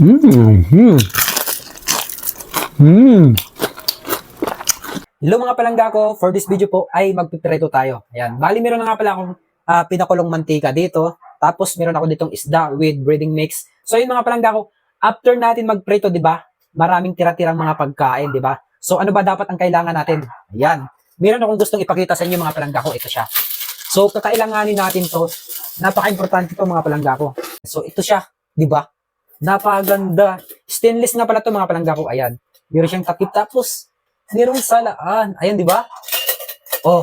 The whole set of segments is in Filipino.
Mmm. Mm. Hello mga palangga ko, for this video po ay magpipreto tayo. Ayan, bali meron na nga pala akong ah, pinakulong mantika dito. Tapos meron ako ditong isda with breading mix. So yun mga palangga ko, after natin magpreto, di ba? Maraming tira-tirang mga pagkain, di ba? So ano ba dapat ang kailangan natin? Ayan. Meron akong gustong ipakita sa inyo mga palangga ko. Ito siya. So kakailanganin natin to. Napaka-importante to mga palangga ko. So ito siya, di ba? Napakaganda. Stainless nga pala to mga palangga ko. Ayan. Meron siyang takip tapos merong salaan. Ayan, di ba? Oh,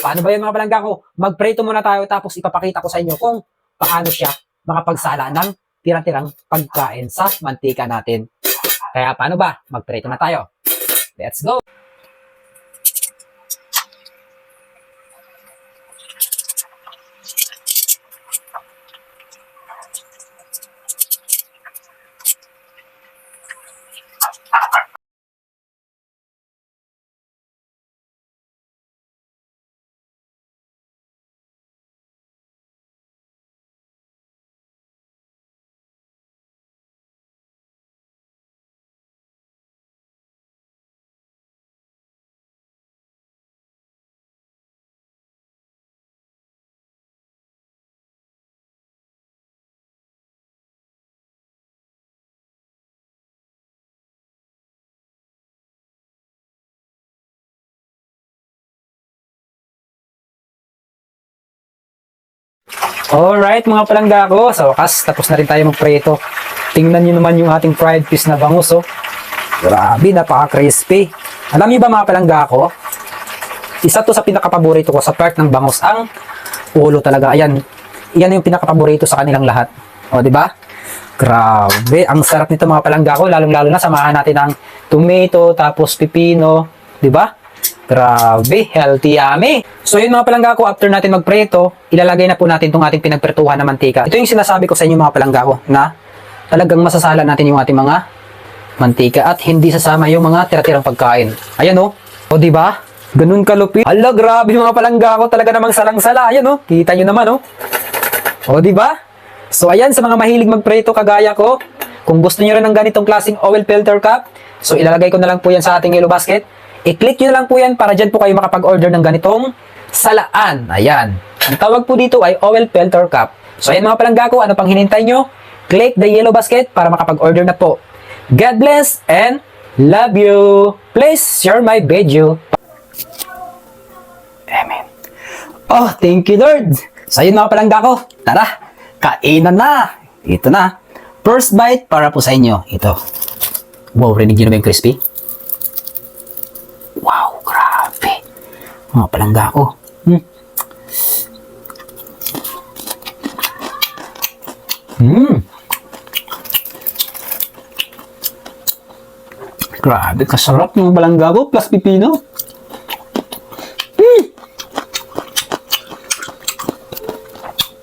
paano ba yan mga palangga ko? Magpreto muna tayo tapos ipapakita ko sa inyo kung paano siya makapagsala ng tirang-tirang pagkain sa mantika natin. Kaya paano ba? Magpreto na tayo. Let's go! Alright mga palangga ko, sa wakas tapos na rin tayo magpreto. Tingnan nyo naman yung ating fried fish na bangus oh. Grabe, napaka-crispy. Alam niyo ba mga palangga ko, isa to sa pinakapaborito ko sa part ng bangus, ang ulo talaga. Ayan, yan yung pinakapaborito sa kanilang lahat. O, di ba? Grabe, ang sarap nito mga palangga ko, lalong-lalo na samahan natin ng tomato, tapos pipino, di ba? Grabe, healthy yummy. So yun mga palangga ko, after natin magpreto, ilalagay na po natin itong ating pinagpretuhan na mantika. Ito yung sinasabi ko sa inyo mga palangga ko, na talagang masasala natin yung ating mga mantika at hindi sasama yung mga tira-tirang pagkain. Ayan oh. O di ba? Ganun kalupit. Hala, grabe mga palangga ko, talaga namang salang-sala. Ayan oh. Kita nyo naman oh. O di ba? So ayan sa mga mahilig magpreto kagaya ko, kung gusto niyo rin ng ganitong klaseng oil filter cup, so ilalagay ko na lang po yan sa ating yellow basket. I-click nyo lang po yan para dyan po kayo makapag-order ng ganitong salaan. Ayan. Ang tawag po dito ay oil filter cup. So ayan mga palangga ko, ano pang hinintay nyo? Click the yellow basket para makapag-order na po. God bless and love you. Please share my video. Amen. Oh, thank you Lord. So ayun mga palangga tara, kainan na. Ito na. First bite para po sa inyo. Ito. Wow, rinig nyo na ba yung crispy? Wow, grabe. Mga palangga ko. Hmm. Hmm. Grabe, kasarap ng balangga ko plus pipino. Hmm.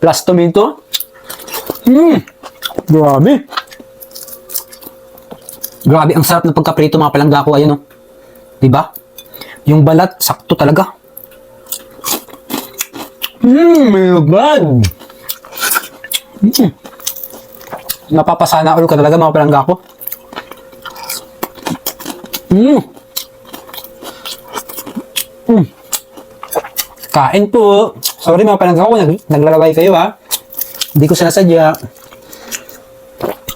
Plus tomato. Hmm. Grabe. Grabe, ang sarap ng pagkaprito mga palangga ko. Ayun, oh. Diba? Yung balat, sakto talaga. Mmm, my God! Mm. Napapasana all ka talaga mga palangga ko. Mm. Mm. Kain po. Sorry mga palangga ko, nag naglalaway kayo ha. Hindi ko sinasadya.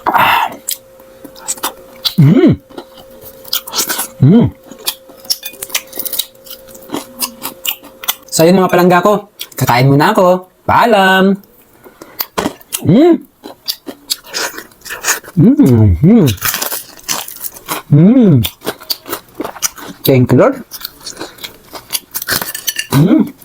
Ah. Mm. So yun mga palangga ko, kakain muna ako. Paalam! Mm. Mm. Mm. Mm. Thank you, Lord. Mm.